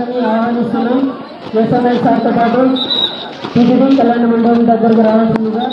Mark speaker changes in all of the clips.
Speaker 1: అందరినీ ఆహ్వానిస్తున్నాం ఎస్ఎంఐ సార్తో పాటు టీడీపీ కళ్యాణ మండపం దగ్గరకు రావాల్సిందిగా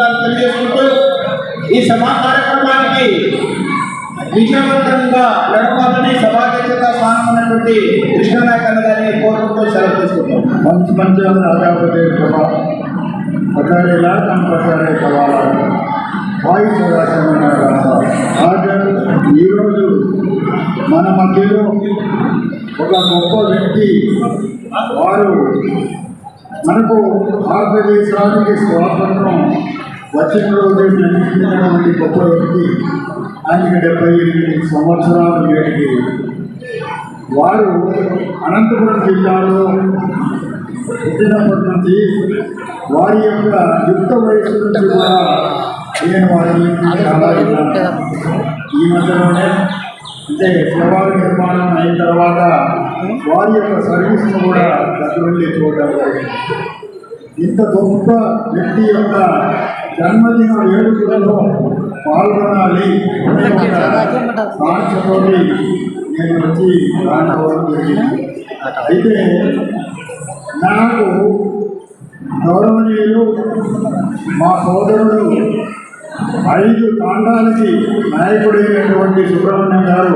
Speaker 2: ధన్యవాదాలు తెలియజేసుకుంటూ ఈ సభా కార్యక్రమానికి
Speaker 1: విజయవంతంగా నడపాలని సభాధ్యక్షత స్థానం ఉన్నటువంటి కృష్ణనాయకన్న గారిని కోరుకుంటూ సెలవు తీసుకుంటాం మంచి మంచి ఆధారపడే ఈరోజు మన మధ్యలో ఒక గొప్ప వ్యక్తి వారు మనకు భారతదేశ రాజకీయ స్వాతంత్రం వచ్చిన రోజు నిర్మించినటువంటి గొప్ప వ్యక్తి ఆయనకి డెబ్బై ఎనిమిది సంవత్సరాల నేటికి వారు అనంతపురం జిల్లాలో పుట్టినప్పటి నుంచి వారి యొక్క యుక్త వయసు నుంచి కూడా నేను వారిని చాలా ఈ మధ్యలోనే అంటే శివాలయ నిర్మాణం అయిన తర్వాత వారి యొక్క సర్వీస్ను కూడా దగ్గర వెళ్ళి ఇంత గొప్ప వ్యక్తి యొక్క జన్మదిన వేడుకలలో పాల్గొనాలి ఆశతోటి నేను వచ్చి రాణి అయితే నాకు గౌరవనీయులు మా సోదరుడు ఐదు తాండాలకి నాయకుడైనటువంటి సుబ్రహ్మణ్యం గారు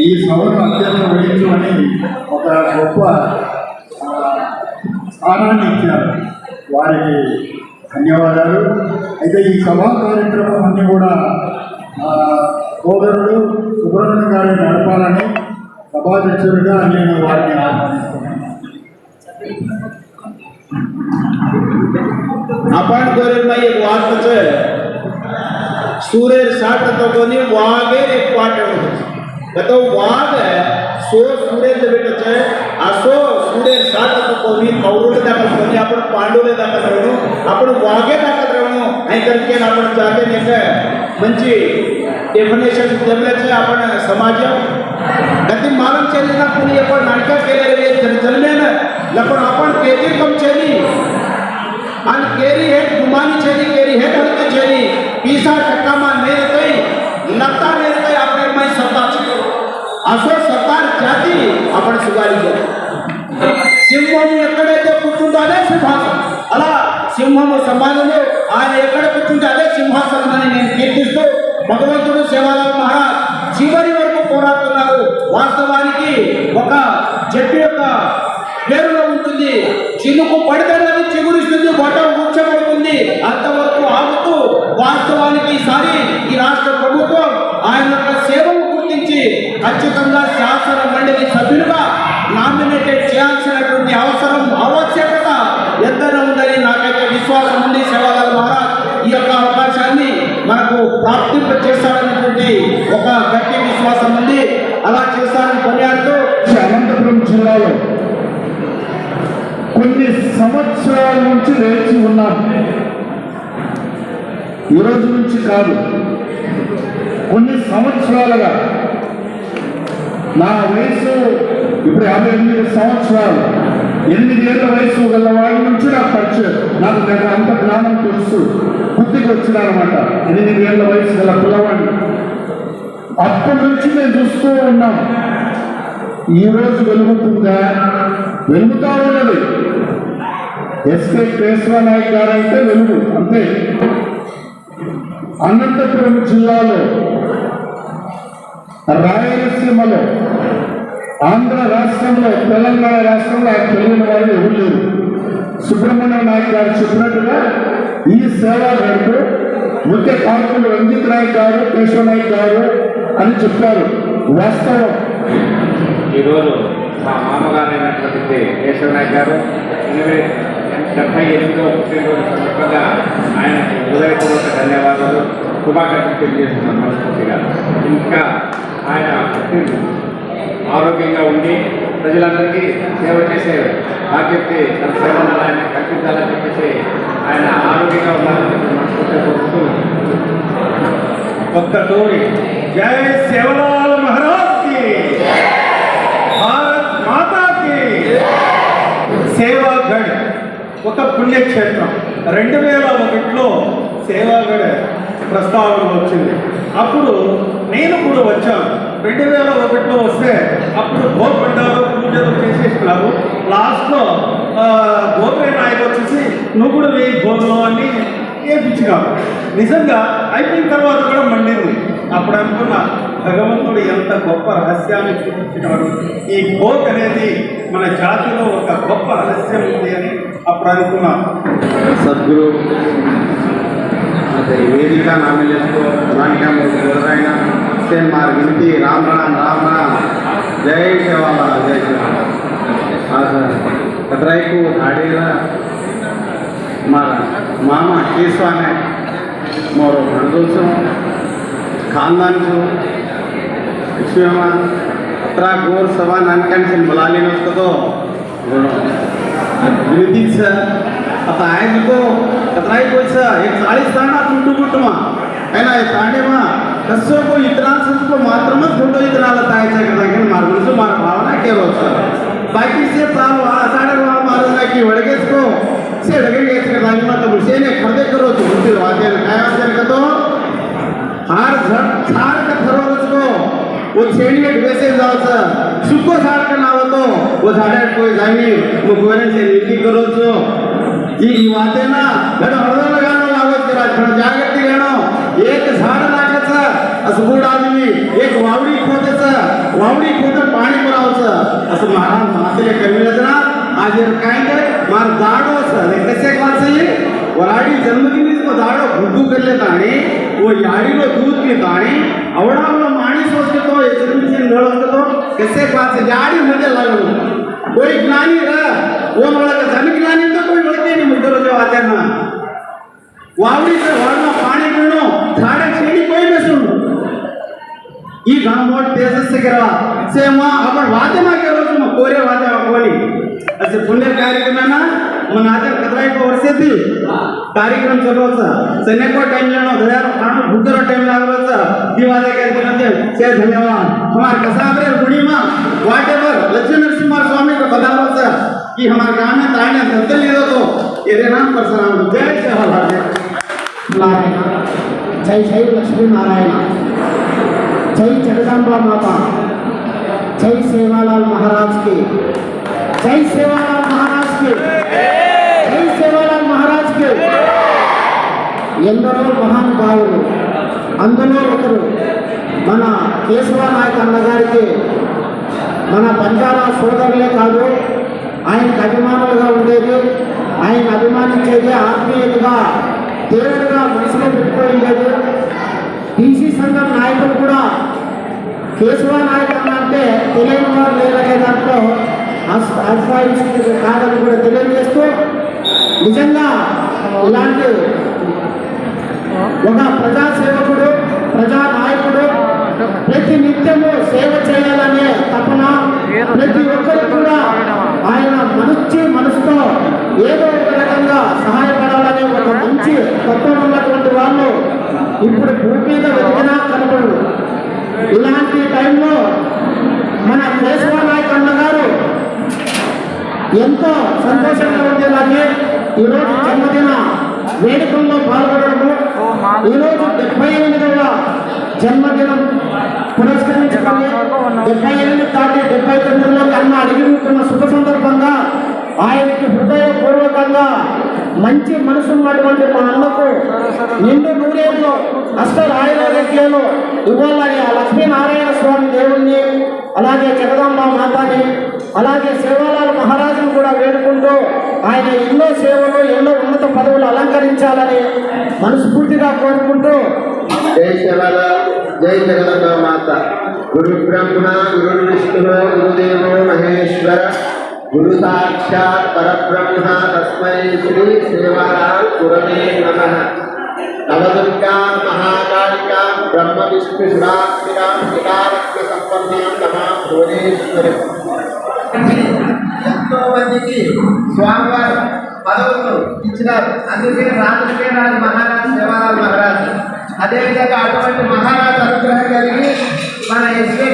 Speaker 1: ఈ సౌర అత్యంత వహించమని ఒక గొప్ప స్థానాన్ని ఇచ్చారు వారికి ధన్యవాదాలు అయితే ఈ సభా కార్యక్రమం అన్నీ కూడా సోదరుడు సుబ్రహ్మణ్య గారిని నడపాలని సభాధ్యక్షుడిగా నేను వారిని ఆహ్వానిస్తున్నాను અપણ
Speaker 2: ધોરણમાં એક વાત છે तो वाद है सो सूर्य जब भेटत आहे असो सूर्य सात कोणी कौरवले दाखल कोणी आपण पांडवले दाखल राहणो आपण वाघे दाखल राहणो आणि करके अपन जाते नेसं म्हणजे डेफिनेशन जमले जमल्याचं अपन समाज गति मालूम ना पूरी गती नाटक के लिए आपण जन केलेले ना लपण अपन केली कम चली अन केरी है गुमानी चली केरी है हलकी चली पीसा चक्का मान नहीं रहते लता नहीं అసో సతార్ జాతి అప్పుడు శివాలింగం సింహం ఎక్కడైతే కూర్చుందో అదే సింహాసనం అలా సింహము సమాధులు ఆయన ఎక్కడ కూర్చుంటే అదే సింహాసనం అని నేను కీర్తిస్తూ భగవంతుడు శివాలయం మహారాజ్ చివరి వరకు పోరాడుతున్నారు వాస్తవానికి ఒక చెట్టు యొక్క పేరులో ఉంటుంది చినుకు పడితేనది చిగురిస్తుంది వట ఉంచబడుతుంది అంతవరకు ఆగుతూ వాస్తవానికి ఈసారి ఈ రాష్ట్ర ప్రభుత్వం ఆయన యొక్క సేవలు రూపొందించి ఖచ్చితంగా శాసన మండలి సభ్యులుగా నామినేటెడ్ చేయాల్సినటువంటి అవసరం ఆవశ్యకత ఎంతనే ఉందని నాకైతే విశ్వాసం ఉంది సేవాదారు మహారాజ్ ఈ యొక్క అవకాశాన్ని మనకు ప్రాప్తింప చేశారనేటువంటి ఒక గట్టి విశ్వాసం ఉంది అలా చేశారని కొనియాడుతూ అనంతపురం జిల్లాలో
Speaker 1: కొన్ని సంవత్సరాల నుంచి లేచి ఈ ఈరోజు నుంచి కాదు కొన్ని సంవత్సరాలుగా నా వయసు ఇప్పుడు యాభై ఎనిమిది సంవత్సరాలు ఎనిమిది ఏళ్ళ వయసు గల వాడి నుంచి నాకు పరిచయం నాకు దగ్గర అంత జ్ఞానం తెలుసు బుద్ధికి వచ్చినారనమాట ఎనిమిది ఏళ్ళ వయసు గల పిల్లవాడిని అప్పటి నుంచి నేను చూస్తూ ఉన్నాం ఈరోజు వెలుగుతుందా వెలుగుతా ఉన్నది ఎస్కే కేశవ నాయక్ గారు అయితే వెలుగు అంతే అనంతపురం జిల్లాలో రాయలసీమలో ఆంధ్ర రాష్ట్రంలో తెలంగాణ రాష్ట్రంలో
Speaker 2: ఆ తెలియని వారు ఎవరు లేరు సుబ్రహ్మణ్యం నాయక్ గారు చెప్పినట్టుగా ఈ సేవా గారు ముఖ్య కార్మికులు రంజిత్ నాయక్ గారు కేశవ నాయక్ గారు అని చెప్పారు వాస్తవం
Speaker 3: ఈరోజు మా మామగారు అయినటువంటి కేశవ నాయక్ గారు డెబ్బై ఎనిమిదో పుట్టినరోజు సందర్భంగా ఆయన హృదయపూర్వక ధన్యవాదాలు శుభాకాంక్షలు తెలియజేస్తున్నాను మనస్ఫూర్తిగా ఇంకా ఆయన ఆరోగ్యంగా ఉండి ప్రజలందరికీ సేవ చేసే బాధ్యత తన సేవలను ఆయన కల్పించాలని చెప్పేసి ఆయన ఆరోగ్యంగా ఉండాలని
Speaker 2: చెప్పి ఒక్క తోడి జై సేవలాల్ మహారాజ్కి భారత్ మాతాకి సేవాగఢ్ ఒక పుణ్యక్షేత్రం రెండు వేల ఒకటిలో సేవాగఢ్ ప్రస్తావన వచ్చింది అప్పుడు నేను కూడా వచ్చాను రెండు వేల ఒకటిలో వస్తే అప్పుడు గోపండారు పూజలు చేసేస్తున్నారు లాస్ట్లో గోపే నాయకు వచ్చేసి నువ్వు కూడా వేయి భోజనం అని ఏపించినావు నిజంగా అయిపోయిన తర్వాత కూడా మండింది అప్పుడు అనుకున్న భగవంతుడు ఎంత గొప్ప రహస్యాన్ని చూపించినాడు ఈ గోక్ అనేది మన జాతిలో ఒక గొప్ప రహస్యం ఉంది అని అప్పుడు అనుకున్నాను సద్గురు वेदिका नाम नाटिका मोदीना से मार गिनती राम राम राम राम जय सेवा जय सेवा हाँ सर कतराई को धाड़ेरा मारा मामा केसवा ने मोरो भंडो छो खानदान छो विश्वमा अत्रा गोर सवा नानकान से बुला लेना उसको तो
Speaker 1: गुणों
Speaker 2: सर आता हांवें तुका कतराय पयसा एक चाळीस जाणां तूं टू कुटुंब येना ताणे मा कसो कोण इतरांच तुका मात्रमच फोटो इतराला तायच्या करता घेवन मारगुडचो मार भावना केलो बाकीचे चालू हा साडे वा मारून काय की वडगेच को से वडगे घेत करता आनी म्हाका भुशेने खर्दे करो तूं भुशीर वाजेर काय वाजेर करतो हार झट सारखं ठरवलंच को वो छेडीने बेसेस जावचं सुको सारखं नाव होतो वो झाडात कोय जावी मग गोऱ्यांचे नीती करोचो ಈ ಈ ಮಾತೇನ ನಡು ಹಡದೊಳಗಾನೋ ಲಾಗೋತ್ಕರ ನಡು ಜಾಗಟ್ಟಿಗಾನೋ ಏಕ ಸಾಡ ನಾಟಸ असगुण आदमी एक वावडी खोदच वावडी खोद पाणी पुरावच असं महाराज महात्रे कमी ना आज काय काय मार दाडो असं कसे वाच येईल वराडी जन्मदिनीच दाडो भुद्दू करले ताणे व याडीलो दूध पी ताणे आवडावलो माणीस वसतो यजमीचे नळ असतो कसे वाच याडी मध्ये लागलो कोई ज्ञानी र वो मला जन ज्ञानी નથી ને મિત્રો જો આચારમાં વાવડી છે વાળમાં પાણી પીણો થાડે છેડી કોઈ બેસું ઈ ઘણો મોટ તેજસ્વી કરવા સે માં આપણ વાતમાં કેરો છું કોરે વાતે આપવાની અસે પુણ્ય કાર્યક્રમના మన ఆచార కదరాయిపో వర్షేది కార్యక్రమ చదవచ్చు సైనికో టైం లేనో ధర ప్రాణం భూకరో టైం లాగవచ్చు దివాదే కార్యక్రమ से धन्यवाद हमारे कसाबरे गुणीमा वाटेवर लक्ष्मी नरसिम्हा स्वामी को कदावर कि हमारे गांव में ताड़ ने धंधे ले दो तो ये नाम पर सलाम जय जवाहर जय जय लक्ष्मी नारायण जय जगदम्बा माता जय सेवालाल महाराज के जय सेवालाल महाराज के जय सेवालाल महाराज के ఎందరో మహానుభావులు అందులో ఒకరు మన కేశవ నాయక్ అన్నగారికి మన పంచాల సోదరులే కాదు ఆయనకు అభిమానులుగా ఉండేది ఆయన అభిమానించేది ఆత్మీయులుగా తీవ్రంగా మనసులో పెట్టుకోలేదు టీసీ సంఘం నాయకులు కూడా కేశవ నాయకులు అంటే తెలియని వారు లేదనే దాంట్లో అస్వాయించుకుంటే కాదని కూడా తెలియజేస్తూ నిజంగా ఇలాంటి ఒక ప్రజాసేవకుడు ప్రజానాయకుడు ప్రతి నిత్యము సేవ చేయాలనే తపన ప్రతి ఒక్కరు కూడా ఆయన మనిషి మనసుతో ఏదో ఒక రకంగా సహాయపడాలనే ఒక మంచి తత్వం ఉన్నటువంటి వాళ్ళు ఇప్పుడు భూమి మీద వెతికినా కనపడు ఇలాంటి టైంలో మన కేశవ గారు ఎంతో సంతోషంగా ఉండేలాగే ఈరోజు జన్మదిన వేడుకల్లో పాల్గొనడము ఈరోజు డెబ్బై ఎనిమిదవ జన్మదినం పురస్కరించుకుని డెబ్బై ఎనిమిది దాటి డెబ్బై తొమ్మిదిలో కన్నా అడిగి ఉంటున్న శుభ ఆయనకి హృదయపూర్వకంగా మంచి మనసు ఉన్నటువంటి మా అన్నకు నిండు నూరేళ్ళు అస్సలు ఆయుర్వేదలు ఇవ్వాలని ఆ లక్ష్మీనారాయణ స్వామి దేవుణ్ణి అలాగే జగదాంబ మాతాని అలాగే సేవాలాల మహారాజును కూడా వేడుకుంటూ ఆయన ఎన్నో సేవలు ఎన్నో ఉన్నత పదవులు అలంకరించాలని మనస్ఫూర్తిగా కోరుకుంటూ జై శివల
Speaker 1: జై జగదాంబ మాత గురు బ్రహ్మ గురు విష్ణు గురుదేవో మహేశ్వర गुरु साक्षात पर ब्रह्म तस्म श्री सेवाराम
Speaker 2: महाकालिका ब्रह्म विष्णु शिवाक्षिरा शिवाक्ष संपन्ना नमा भुवनेश्वर की स्वामी పదవులు ఇచ్చినారు महाराज अदे विधा సేవారాజ్ महाराज అదేవిధంగా అటువంటి మహారాజ్ అనుగ్రహం కలిగి మన ఎస్వే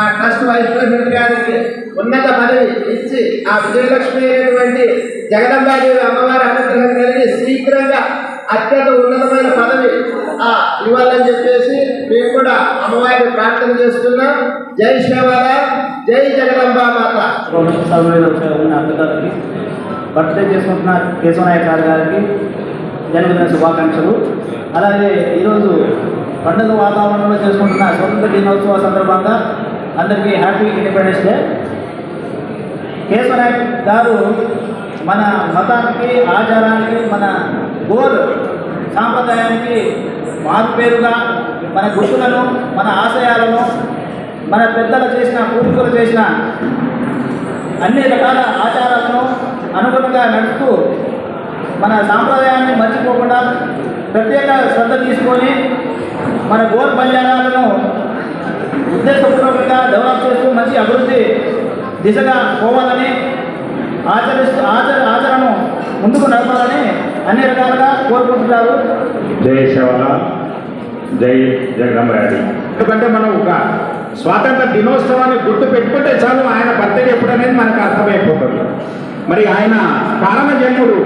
Speaker 2: మా ట్రస్ట్ వైస్ ప్రెసిడెంట్ గారికి ఉన్నత పదవి ఇచ్చి ఆ విజయలక్ష్మి అయినటువంటి జగదంబాదేవి అమ్మవారి అనుగ్రహం కలిగి శీఘ్రంగా అత్యంత ఉన్నతమైన పదవి ఆ ఇవ్వాలని చెప్పేసి మేము కూడా అమ్మవారిని ప్రార్థన చేస్తున్నాం జై శ్రీవాల జై జగదంబా
Speaker 4: బర్త్డే చేసుకుంటున్న కేశవనాయక్ గారి గారికి జన్మదిన శుభాకాంక్షలు అలాగే ఈరోజు పండుగ వాతావరణంలో చేసుకుంటున్న స్వతంత్ర దినోత్సవ సందర్భంగా అందరికీ హ్యాపీ ఇండిపెండెన్స్ డే కేశవరాయ్ గారు మన మతానికి ఆచారానికి మన గోల్ సాంప్రదాయానికి మారుపేరుగా మన గుర్తులను మన ఆశయాలను మన పెద్దలు చేసిన పూర్వీకులు చేసిన అన్ని రకాల ఆచారాలను అనుగుణంగా నడుపుతూ మన సాంప్రదాయాన్ని మర్చిపోకుండా ప్రత్యేక శ్రద్ధ తీసుకొని మన గోల్ బంజారాలను ఉద్దేశపూర్వకంగా డెవలప్ చేస్తూ మంచి అభివృద్ధి దిశగా పోవాలని ఆచరిస్తూ ఆచర ఆచరణను ముందుకు నడపాలని అన్ని రకాలుగా కోరుకుంటున్నారు
Speaker 3: జై శివల జై జగన్మరాడి ఎందుకంటే మనం ఒక స్వాతంత్ర దినోత్సవాన్ని గుర్తు పెట్టుకుంటే చాలు ఆయన బర్త్డే ఎప్పుడనేది మనకు అర్థమైపోతుంది మరి ఆయన కారణజన్ముడు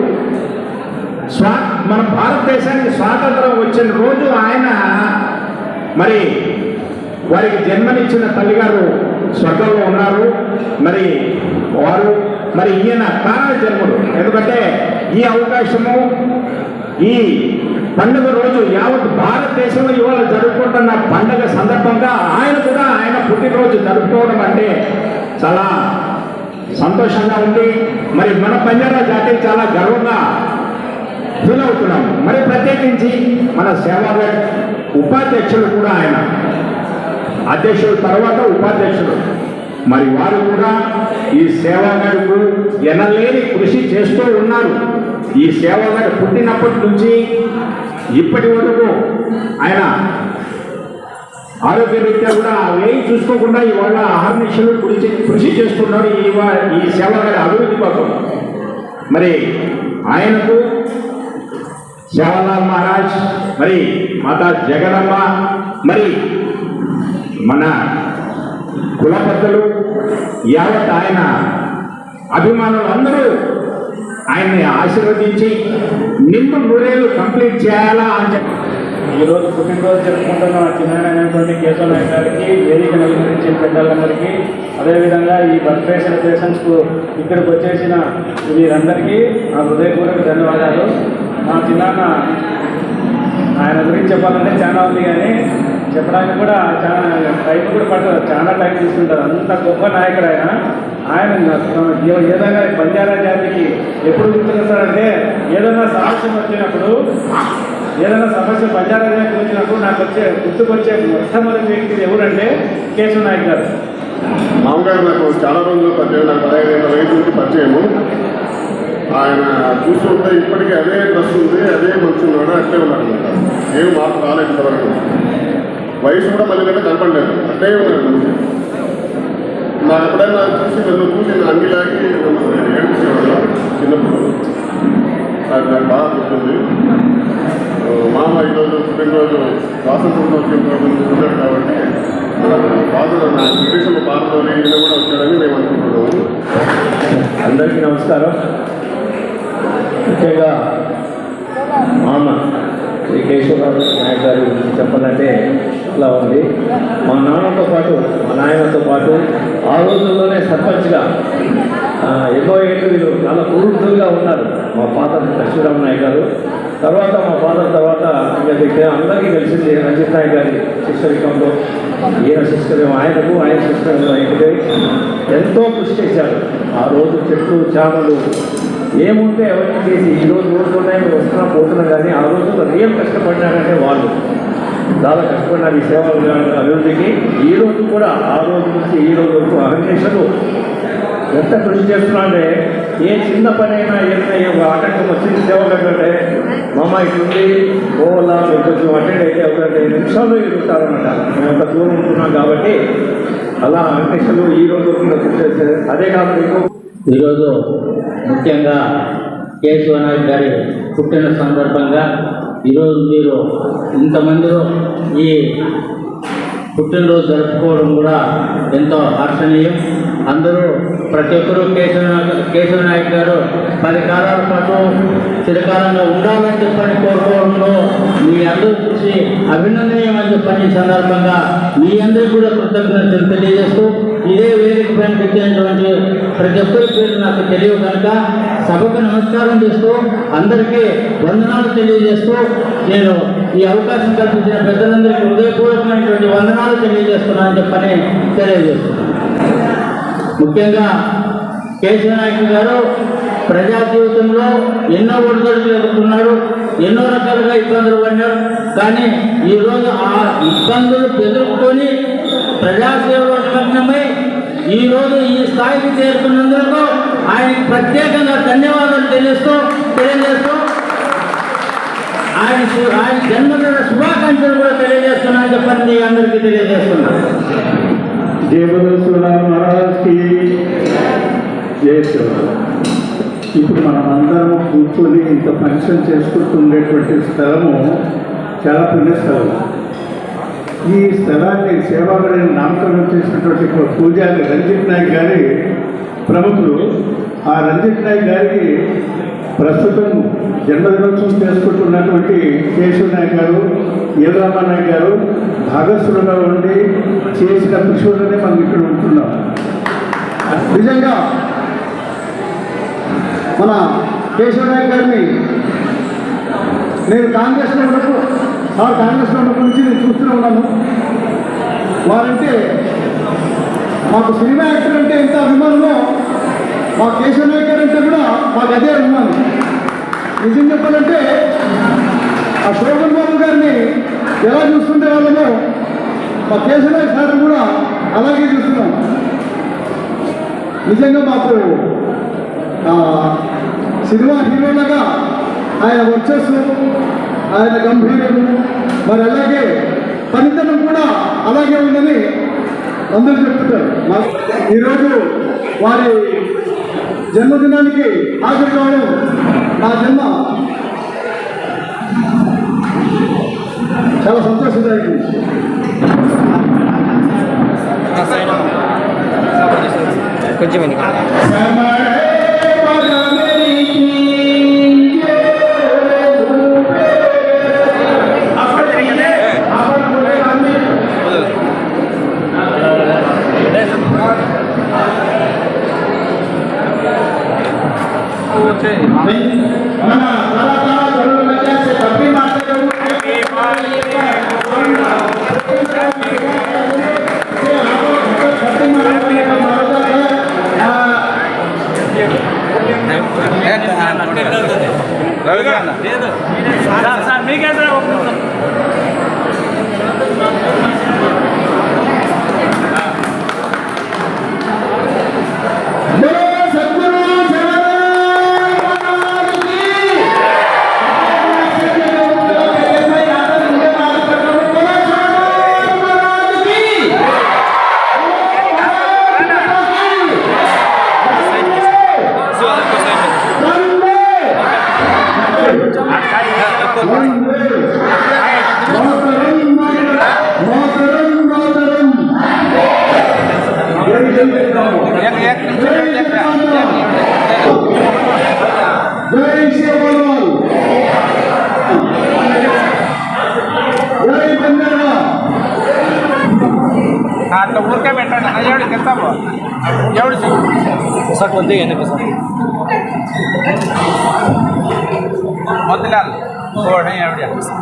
Speaker 3: స్వా మన భారతదేశానికి స్వాతంత్రం వచ్చిన రోజు ఆయన మరి వారికి జన్మనిచ్చిన తల్లిగారు స్వర్గంలో ఉన్నారు మరి వారు మరి ఈయన కారణ జన్ముడు ఎందుకంటే ఈ అవకాశము ఈ పండుగ రోజు యావత్ భారతదేశం ఇవాళ జరుపుకుంటున్న పండుగ సందర్భంగా ఆయన కూడా ఆయన పుట్టినరోజు జరుపుకోవడం అంటే చాలా సంతోషంగా ఉంది మరి మన పంజాబ జాతి చాలా గర్వంగా ఫీల్ అవుతున్నాం మరి ప్రత్యేకించి మన సేవా ఉపాధ్యక్షులు కూడా ఆయన అధ్యక్షుడు తర్వాత ఉపాధ్యక్షుడు మరి వారు కూడా ఈ సేవాగారుకు ఎనలేని కృషి చేస్తూ ఉన్నారు ఈ సేవాగారు పుట్టినప్పటి నుంచి ఇప్పటి వరకు ఆయన ఆరోగ్యరీత్యా కూడా అవేం చూసుకోకుండా ఇవాళ ఆహర్నిశలు కృషి కృషి చేస్తున్నారు ఈ ఈ సేవాగారి అభివృద్ధి కోసం మరి ఆయనకు సేవలాల్ మహారాజ్ మరి మాతా జగనమ్మ మరి మన కులపద్ధులు యావత్ ఆయన అభిమానులు అందరూ ఆయన్ని ఆశీర్వదించి నిన్ను నూరేళ్ళు కంప్లీట్ చేయాలా అని చెప్పి ఈరోజు పుట్టినరోజు జరుపుకుంటున్న చిన్నటువంటి కేశవ నాయక్ గారికి వేదిక నిర్వహించి పెద్దలందరికీ అదేవిధంగా ఈ బర్త్డే సెలబ్రేషన్స్కు ఇక్కడికి వచ్చేసిన వీరందరికీ నా హృదయపూర్వక ధన్యవాదాలు మా చిన్నాన్న ఆయన గురించి చెప్పాలంటే చాలా ఉంది కానీ చెప్పడానికి కూడా చాలా టైం కూడా పడుతుంది చాలా టైం తీసుకుంటారు అంత గొప్ప నాయకుడు ఆయన ఆయన ఏదైనా బంజారా జాతికి ఎప్పుడు గుర్తుకొస్తారంటే ఏదైనా సాహసం వచ్చినప్పుడు ఏదైనా సమస్య బంజారా జాతికి వచ్చినప్పుడు నాకు వచ్చే గుర్తుకొచ్చే మొట్టమొదటి వ్యక్తి ఎవరంటే కేశవ నాయక్ గారు మామగారు నాకు చాలా రోజులు పరిచయం నాకు పదహైదు
Speaker 1: రైతు నుంచి పరిచయము ఆయన చూస్తుంటే ఇప్పటికీ అదే డ్రెస్ ఉంది అదే మంచి ఉన్నాడు అట్లే ఉన్నాడు ఏం మార్పు రాలేదు ఇంతవరకు వయసు కూడా మళ్ళీ కంటే కనపడలేదు అంటే నా ఎప్పుడైనా చూసి నన్ను చూసి అన్ని లాగి చిన్నప్పుడు అది నాకు బాగా గుర్తుంది మామ ఈరోజు పుట్టినరోజు వాసంతో వచ్చాడు కాబట్టి
Speaker 4: బాధలు నా విదేశంలో బాధతో ఈయన అందరికీ నమస్కారం ముఖ్యంగా మామ శ్రీ కేశవరావు నాయక్ గారి గురించి చెప్పాలంటే ఇలా ఉంది మా నాన్నతో పాటు మా నాయనతో పాటు ఆ రోజుల్లోనే సర్పంచ్గా ఎన్నో ఏళ్ళు వీళ్ళు చాలా పురుషులుగా ఉన్నారు మా ఫాదర్ లక్ష్మీరామ నాయక్ గారు తర్వాత మా ఫాదర్ తర్వాత ఇంకా అందరికీ కలిసింది రంజిత్ నాయక్ గారి శిష్యరికంలో ఈయన శిష్యం ఆయనకు ఆయన శిష్యం ఎంతో కృషి చేశారు ఆ
Speaker 3: రోజు చెట్లు చేపలు ఏముంటే ఎవరికి చేసి ఈ రోజు ఓడుతున్నాయి వస్తున్నా పోతున్నా కానీ ఆ రోజుల్లో రియల్ కష్టపడినారంటే వాళ్ళు చాలా కష్టపడినారు ఈ సేవల అభివృద్ధికి ఈ రోజు కూడా ఆ రోజు నుంచి ఈ రోజు వరకు అహర్నిశలు ఎంత కృషి
Speaker 4: చేస్తున్నా అంటే ఏ చిన్న పనైనా ఏదైనా ఒక ఆటంకం వచ్చింది సేవకంటే మామ ఇట్లుంది ఓలా కొంచెం అటెండ్ అయితే ఒక ఐదు నిమిషాల్లో ఎదుగుతారనమాట మేము అంత దూరం ఉంటున్నాం కాబట్టి అలా అన్వేషణలు ఈ రోజు కృషి చేసేది అదే కాకుండా ఈరోజు ముఖ్యంగా కేశవనాథ్ గారి పుట్టిన సందర్భంగా ఈరోజు మీరు ఇంతమందిలో ఈ పుట్టినరోజు జరుపుకోవడం కూడా ఎంతో హర్షణీయం అందరూ ప్రతి ఒక్కరూ కేశవనాథ్ నాయక్ గారు పది కాలాల పాటు చిరకాలంగా ఉండాలని చెప్పని కోరుకోవడంలో మీ అందరూ చూసి అభినందనీయమని చెప్పని సందర్భంగా మీ అందరికీ కూడా కృతజ్ఞతలు తెలియజేస్తూ ఇదే వేదిక పైన పెట్టినటువంటి ప్రతి ఒక్కరి పేరు నాకు తెలియదు కనుక సభకు నమస్కారం చేస్తూ అందరికీ వందనాలు తెలియజేస్తూ నేను ఈ అవకాశం కల్పించిన పెద్దలందరికీ హృదయపూర్వకమైనటువంటి వందనాలు అని చెప్పని తెలియజేస్తున్నాను ముఖ్యంగా కేశవనాయకుడు గారు ప్రజా జీవితంలో ఎన్నో ఒడిదొడులు ఎదుర్కొన్నాడు ఎన్నో రకాలుగా ఇబ్బందులు పడినాడు కానీ ఈరోజు ఆ ఇబ్బందులు ఎదుర్కొని ప్రజాసేవ ఈ ఈరోజు ఈ స్థాయికి చేరుకున్నందుకు ఆయన ప్రత్యేకంగా ధన్యవాదాలు తెలియస్తూ తెలియజేస్తూ ఆయన ఆయన జన్మదిన శుభాకాంక్షలు కూడా తెలియజేస్తున్నాను చెప్పండి అందరికీ తెలియజేస్తున్నాను
Speaker 1: ఇప్పుడు మనం అందరం కూర్చొని ఇంత ఫంక్షన్ చేసుకుంటుండేటువంటి
Speaker 2: స్థలము చాలా పుణ్యస్థలం ఈ స్థలాన్ని సేవాగడని నామకరణం చేసినటువంటి పూజారి రంజిత్ నాయక్ గారి ప్రముఖులు ఆ రంజిత్ నాయక్ గారికి ప్రస్తుతం జన్మదినోత్సవం చేసుకుంటున్నటువంటి కేశవ నాయక్ గారు ఈలరామ నాయక్ గారు భాగస్వామిగా ఉండి చేసిన కృషులనే మనం ఇక్కడ ఉంటున్నాం నిజంగా మన కేశవ నాయక్ గారిని నేను కాంగ్రెస్లో ఉన్నప్పుడు ఆ కాంగ్రెస్ ఉన్నప్పటి నుంచి నేను చూస్తూనే ఉన్నాను వారంటే మాకు సినిమా యాక్టర్ అంటే ఎంత అభిమానమో మా కేశవ నాయక్ గారు అంటే కూడా మాకు అదే అభిమానం నిజం చెప్పాలంటే ఆ శోభన్ బాబు గారిని ఎలా చూస్తుండే వాళ్ళమో మా కేశవ నాయక్ సార్ కూడా అలాగే చూస్తున్నాం నిజంగా మాకు సినిమా హీరోలుగా ఆయన వచ్చేస్తూ ఆయన గంభీరుడు మరి అలాగే పనితనం కూడా అలాగే ఉందని అందరూ చెప్తున్నారు ఈరోజు వారి జన్మదినానికి హాజరు కావడం నా జన్మ
Speaker 4: చాలా సంతోషదాయకం కొంచెం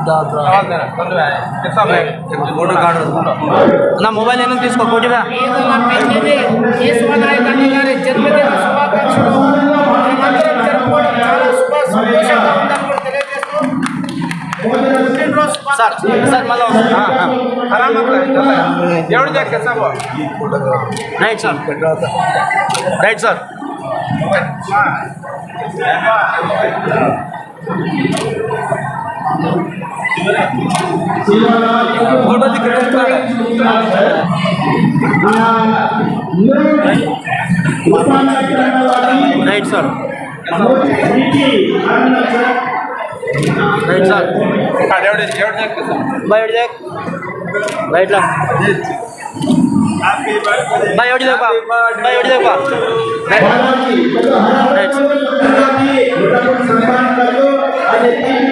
Speaker 4: ना मोबाइल ऐनकोटा
Speaker 2: सर
Speaker 1: फोटो दिख रहा है
Speaker 4: राइट सर राइट सर बाय जाए राइट ला बाय ओडी देखो बाय ओडी देखो right right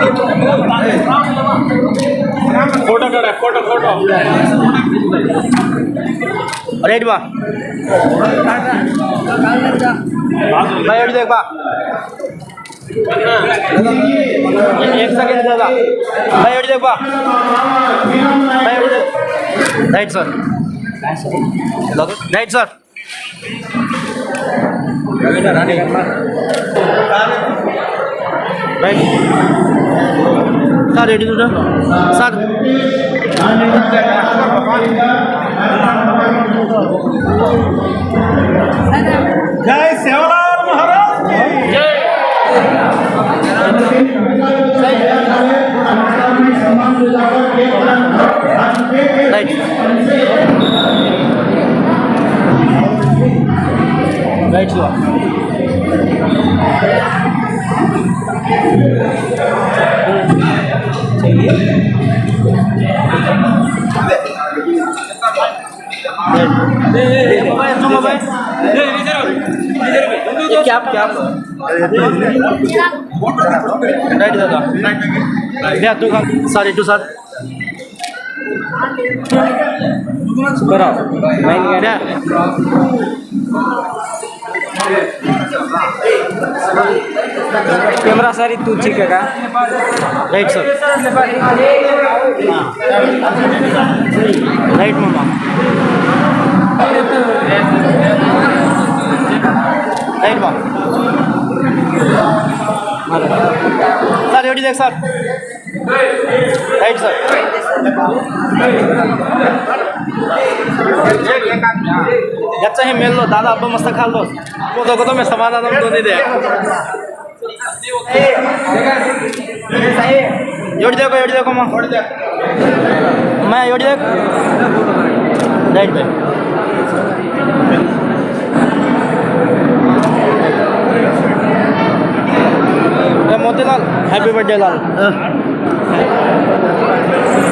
Speaker 4: photo photo photo रेट बा भाई देख बा
Speaker 1: एक सेकंड भाई देख
Speaker 4: भाई right sir right sir right sir এটি দুটো স্যার
Speaker 2: জয় সেওলাল মহারাজ
Speaker 4: রাইট রাইট चाहिए क्या क्या राइट दादा द्या तू का सॉरी टू सर
Speaker 1: करा नाही द्या
Speaker 4: kamera sari tu chika ka
Speaker 1: right sir nah.
Speaker 4: right mama right
Speaker 2: sir
Speaker 4: やっちゃへんめードもうもハッピーバッテリーだ。